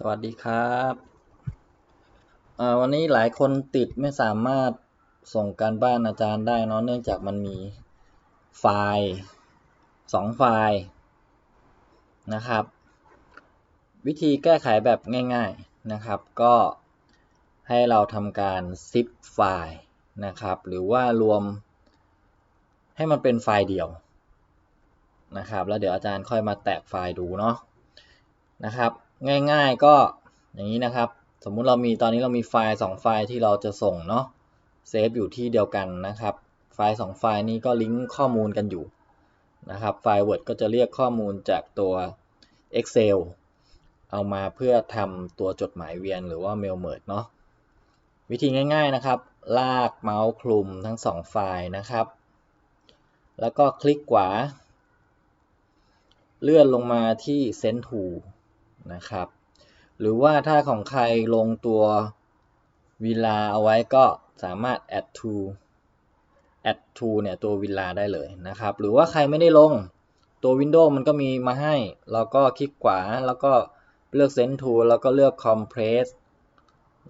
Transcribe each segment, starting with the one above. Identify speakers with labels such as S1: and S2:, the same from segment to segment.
S1: สวัสดีครับวันนี้หลายคนติดไม่สามารถส่งการบ้านอาจารย์ได้เนอะเนื่องจากมันมีไฟล์สองไฟล์นะครับ วิธีแก้ไขแบบง่ายๆนะครับ ก็ให้เราทำการ zip ไฟล์นะครับ หรือว่ารวมให้มันเป็นไฟล์เดียวนะครับ แล้วเดี๋ยวอาจารย์ค่อยมาแตกไฟล์ดูเนาะนะครับ ง่ายๆก็อย่างนี้นะครับ สมมุติเรามีตอนนี้เรามีไฟล์ 2 ไฟล์ที่เราจะส่งเนาะเซฟอยู่ที่เดียวกันนะครับ ไฟล์ 2 ไฟล์นี้ก็ลิงก์ข้อมูลกันอยู่นะครับ ไฟล์ Word ก็จะเรียกข้อมูลจากตัว Excel เอามาเพื่อทำตัวจดหมายเวียนหรือว่า Mail Merge เนาะวิธีง่าย ๆนะครับ ลากเมาส์คลุมทั้ง 2 ไฟล์นะครับ แล้วก็คลิกขวา เลื่อนลงมาที่ Send to นะครับ หรือว่าถ้าของใครลงตัววิลาเอาไว้ก็สามารถ add to add to เนี่ยตัววิลาได้เลยนะครับ หรือว่าใครไม่ได้ลงตัว Windows มันก็มีมาให้ เราก็คลิกขวาแล้วก็เลือก Send to แล้วก็เลือก compress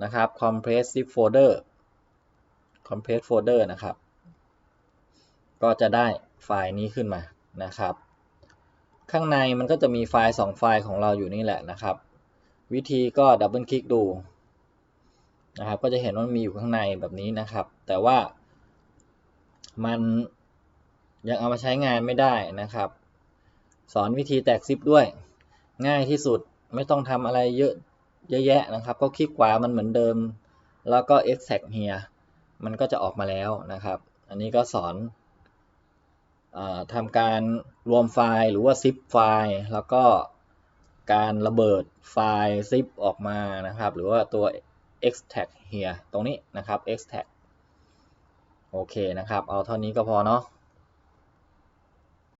S1: นะครับ compress zip folder compress folder นะครับ ก็จะได้ไฟล์นี้ขึ้นมานะครับ ข้างในมันก็จะมีไฟล์ 2 ไฟล์ของเราอยู่นี่แหละนะครับ วิธีก็ดับเบิลคลิกดูนะครับก็จะเห็นว่ามีอยู่ข้างในแบบนี้นะครับ แต่ว่ามันยังเอามาใช้งานไม่ได้นะครับ สอนวิธีแตกซิปด้วย ง่ายที่สุดไม่ต้องทำอะไรเยอะเยอะแยะนะครับ ก็คลิกขวามันเหมือนเดิม แล้วก็ extract here มันก็จะออกมาแล้วนะครับ อันนี้ก็สอน ทำการรวมไฟล์หรือว่าซิปไฟล์แล้วก็การระเบิดไฟล์ซิปออกมานะครับ หรือว่าตัว extract here ตรงนี้นะครับ extract โอเคนะครับ เอาเท่านี้ก็พอเนาะ